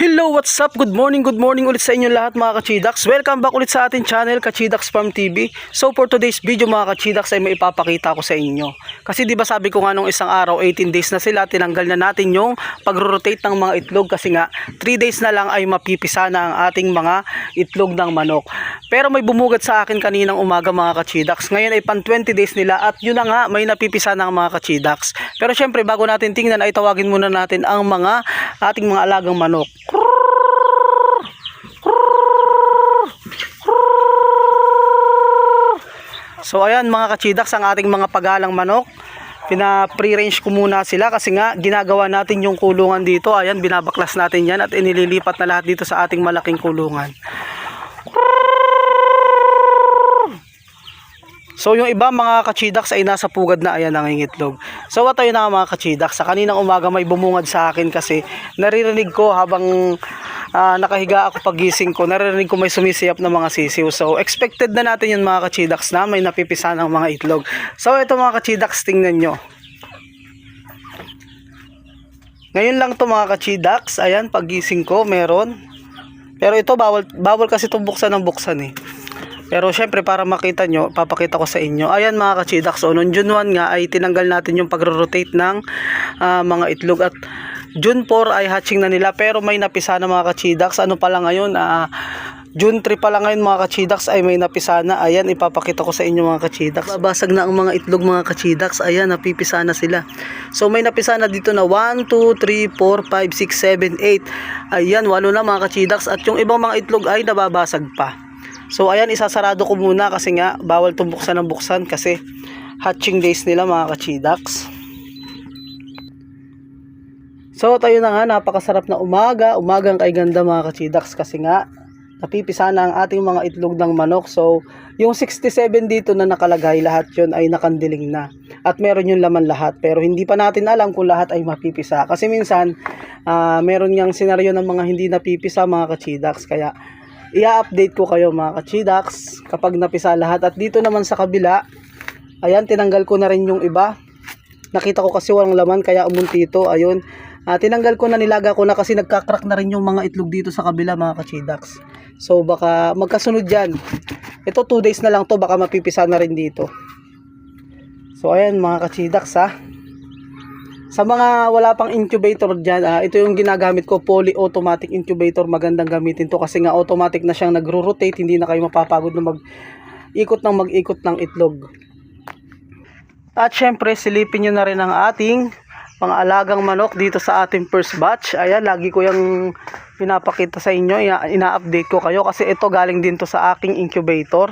Hello, what's up? Good morning, good morning ulit sa inyo lahat mga kachidax. Welcome back ulit sa ating channel, Kachidax Farm TV. So for today's video mga kachidax ay may ipapakita ko sa inyo. Kasi di ba sabi ko nga nung isang araw, 18 days na sila, tinanggal na natin yung pag-rotate ng mga itlog kasi nga 3 days na lang ay mapipisa na ang ating mga itlog ng manok. Pero may bumugad sa akin kaninang umaga mga kachidax. Ngayon ay pan 20 days nila at yun na nga may napipisa ng mga kachidax. Pero syempre bago natin tingnan ay tawagin muna natin ang mga ating mga alagang manok. So ayan mga kachidax ang ating mga pagalang manok. Pina-pre-range ko muna sila kasi nga ginagawa natin yung kulungan dito. Ayan binabaklas natin yan at inililipat na lahat dito sa ating malaking kulungan. So yung iba mga kachidax ay nasa pugad na ayan nangingitlog. So what ayun na mga kachidax. Sa kaninang umaga may bumungad sa akin kasi naririnig ko habang ah, nakahiga ako pagising ko, naririnig ko may sumisiyap na mga sisiw. So expected na natin yun mga kachidax na may napipisa ng mga itlog. So ito mga kachidax tingnan nyo. Ngayon lang to mga kachidax. Ayan pagising ko meron. Pero ito bawal, bawal kasi itong buksan ng buksan eh. Pero syempre para makita nyo, papakita ko sa inyo. Ayan mga kachidax, so noong June 1 nga ay tinanggal natin yung pagro-rotate ng ah, mga itlog at June 4 ay hatching na nila pero may napisa na mga kachidax. Ano pala ngayon? Ah, June 3 pa lang ngayon mga kachidax ay may napisa na. Ayan, ipapakita ko sa inyo mga kachidax. Babasag na ang mga itlog mga kachidax. Ayan, napipisa na sila. So may napisa na dito na 1, 2, 3, 4, 5, 6, 7, 8. Ayan, walo na mga kachidax. At yung ibang mga itlog ay nababasag pa. So ayan, isasarado ko muna kasi nga bawal itong buksan ng buksan kasi hatching days nila mga kachidax. So tayo na nga, napakasarap na umaga, umagang kay ganda mga kachidax kasi nga napipisa na ang ating mga itlog ng manok. So yung 67 dito na nakalagay, lahat yon ay nakandiling na. At meron yung laman lahat pero hindi pa natin alam kung lahat ay mapipisa. Kasi minsan ah, meron yang senaryo ng mga hindi napipisa mga kachidax kaya i-update ko kayo mga kachidax kapag napisa lahat. At dito naman sa kabila, ayan, tinanggal ko na rin yung iba. Nakita ko kasi walang laman kaya umunti ito. Ayun, Ah, tinanggal ko na nilaga ko na kasi nagkakrak na rin yung mga itlog dito sa kabila mga kachidax. So baka magkasunod yan. Ito 2 days na lang to baka mapipisa na rin dito. So ayan mga kachidax ha. Sa mga wala pang incubator dyan, ah, ito yung ginagamit ko, fully automatic incubator. Magandang gamitin to kasi nga automatic na siyang nagro-rotate, hindi na kayo mapapagod na mag ikot ng mag-ikot ng itlog. At syempre, silipin nyo na rin ang ating mga alagang manok dito sa ating first batch. Ayan, lagi ko yung pinapakita sa inyo, ina- ina-update ko kayo kasi ito galing din to sa aking incubator.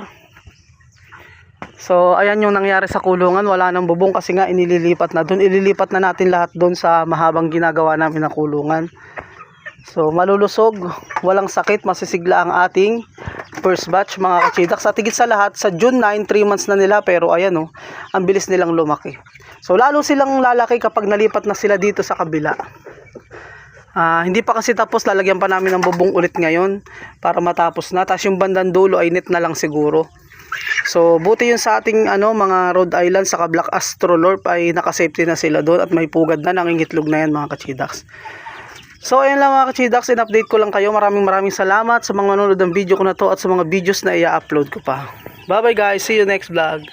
So, ayan yung nangyari sa kulungan. Wala nang bubong kasi nga inililipat na doon. Ililipat na natin lahat doon sa mahabang ginagawa namin na kulungan. So, malulusog, walang sakit, masisigla ang ating first batch mga kachidax. At higit sa lahat, sa June 9, 3 months na nila. Pero ayan oh, ang bilis nilang lumaki. So, lalo silang lalaki kapag nalipat na sila dito sa kabila. Ah, hindi pa kasi tapos lalagyan pa namin ng bubong ulit ngayon para matapos na. Tapos yung bandang dulo ay net na lang siguro. So, buti yun sa ating ano, mga Rhode Island saka Black Astrolorp ay nakasafety na sila doon at may pugad na nangingitlog na yan mga kachidax. So, ayun lang mga kachidax, in-update ko lang kayo. Maraming maraming salamat sa mga manonood ng video ko na to at sa mga videos na i-upload ko pa. Bye bye guys, see you next vlog.